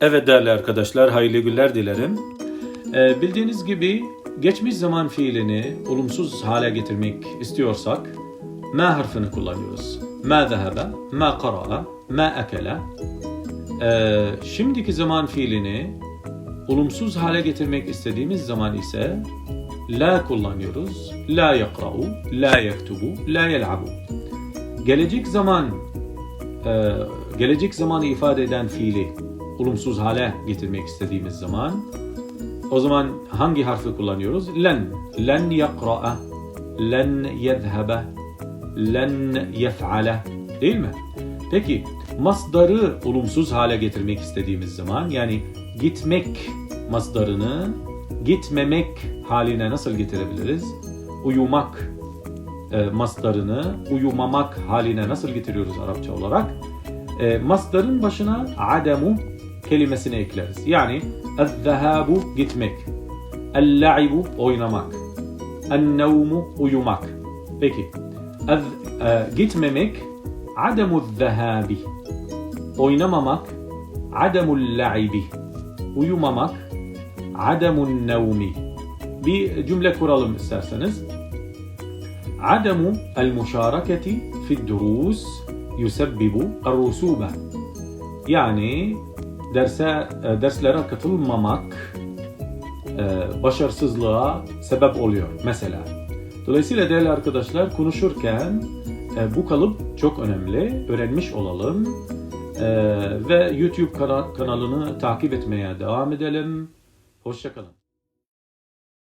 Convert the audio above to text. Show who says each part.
Speaker 1: Evet değerli arkadaşlar, hayırlı günler dilerim. Ee, bildiğiniz gibi geçmiş zaman fiilini olumsuz hale getirmek istiyorsak ma harfini kullanıyoruz. Ma zehebe, ma qara'a, ma akela. Ee, şimdiki zaman fiilini olumsuz hale getirmek istediğimiz zaman ise la kullanıyoruz. La yakra'u, la yaktubu, la yel'abu. Gelecek zaman e, gelecek zamanı ifade eden fiili olumsuz hale getirmek istediğimiz zaman o zaman hangi harfi kullanıyoruz? Len. Len yakra'a. Len yezhebe. Len yef'ale. Değil mi? Peki masdarı olumsuz hale getirmek istediğimiz zaman yani gitmek masdarını gitmemek haline nasıl getirebiliriz? Uyumak e, masdarını uyumamak haline nasıl getiriyoruz Arapça olarak? E, masdarın başına ademu كلمة سنيكلرز يعني الذهاب جيتميك اللعب أويناماك النوم أويوماك بيكي أذ... جيتميك عدم الذهاب أويناماك عدم اللعب أويوماك عدم النوم بجملة كورالوم ساسنز عدم المشاركة في الدروس يسبب الرسوبة يعني derse e, derslere katılmamak e, başarısızlığa sebep oluyor mesela. Dolayısıyla değerli arkadaşlar konuşurken e, bu kalıp çok önemli. Öğrenmiş olalım. Ve YouTube kana- kanalını takip etmeye devam edelim. Hoşçakalın.